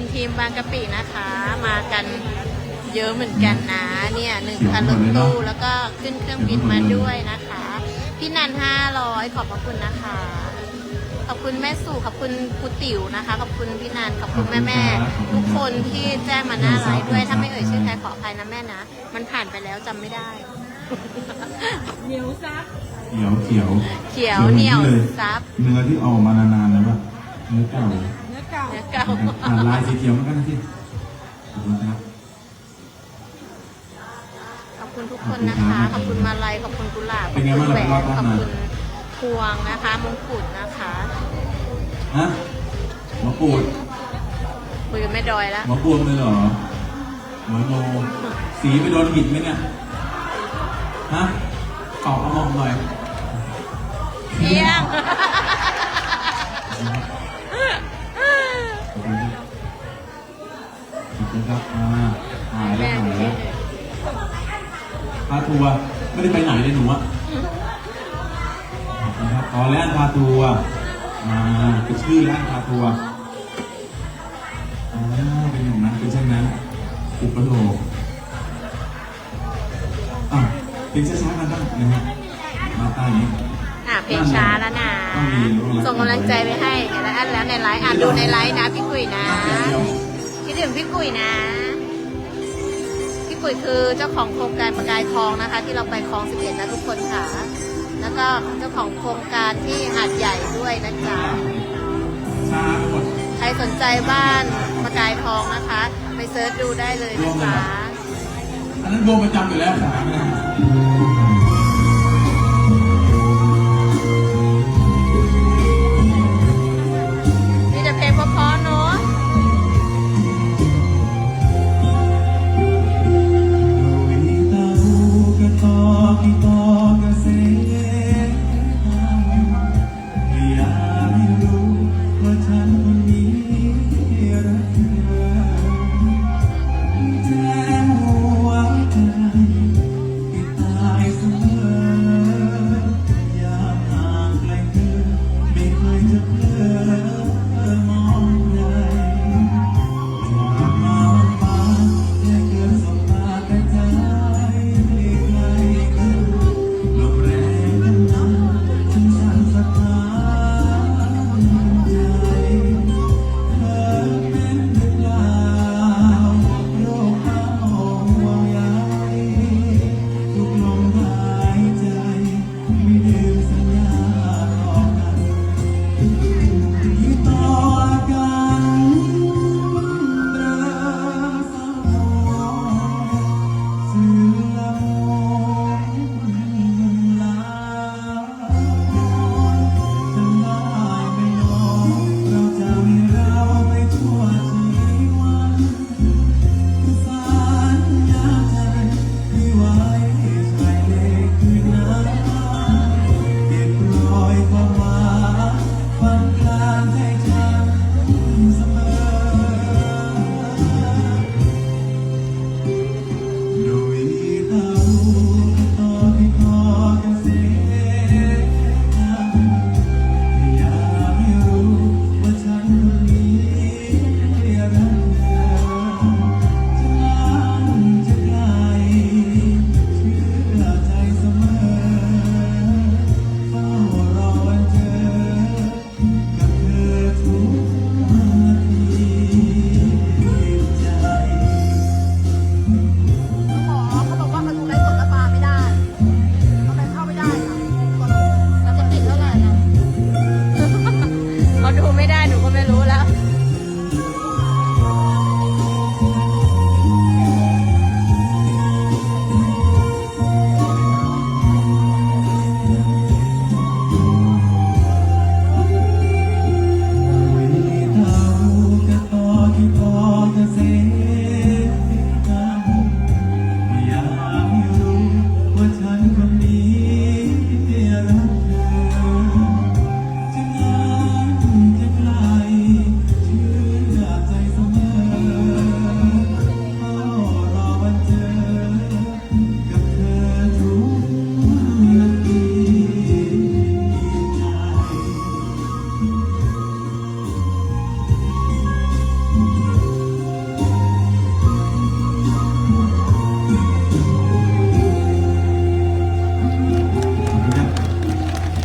คุณทีมบางกะปินะคะ มากันเยอะเหมือนกันนะเนี่ยหนึ่งคันรถตู้แล้วก็ขึ้นเครื่องบินมาด้วยนะคะ พี่นันห้าร้อยขอบพระคุณนะคะ ขอบคุณแม่สู่ขอบคุณครูติ๋วนะคะ ขอบคุณพี่นันขอบคุณแม่แม่ๆทุกคนที่แจ้งมาหน้าไลฟ์ด้วยถ้าไม่เอ่ยชื่อใครขออภัยนะแม่นะ มันผ่านไปแล้วจำไม่ได้เหนียวซับเขียวเขียวเขียวเหนียวลซับเนื้อที่ออกมานานๆแล้วป่ะเนื้อเก่าเนื้อเก่าเนื้อเก่าอ่าลายสีเขียวเหมือนกันนะที่ขอบคุณครับขอบคุณทุกคนนะคะ ขอบคุณมาลัยขอบคุณกุหลาบขเป็อนบไงคุณบ้างแหวนรอบขบ้าอบนมาคุณพวงนะคะมงกุฎนะคะฮะหมอปูดคุยกับแม่ดอยแล้วหมอปูดเลยเหรอหมอโนสีไปโดนหินไหมเนี่ยฮะตอบเอามองหน่อยเที่ยง อบคุณครับอ่าหายแล้วหายแล้วพาทัวร์ไม่ได้ไปไหนเลยหนูอะขอบคุณครับอ๋อแล้วพาทัวร์อ่าเป็นชื่อร้านพาทัวร์อ่าเป็นอย่างนั้นเป็นเช่นนั้นอุปโลกอะเป็นช้าๆกันบ้างนะฮะมาใต้นี้อะเพลงช้าแล้วนะ ส่งกำลังใจไปให้เดี๋ยวแล้วอันแล้วในไลฟ์อะดูในไลฟ์นะพี่กุยนะ คิดถึงพี่กุยนะ คุยคือเจ้าของโครงการประกายทองนะคะ ที่เราไปคลองสิเอ็ดนะทุกคนค่ะ แล้วก็เจ้าของโครงการที่หาดใหญ่ด้วยนะจ๊ะใครสนใจบ้านประกายทองนะคะ ไปเซิร์ชดูได้เลยนะจ๊ะอันนั้นรวมประจำอยู่แล้วค่ะ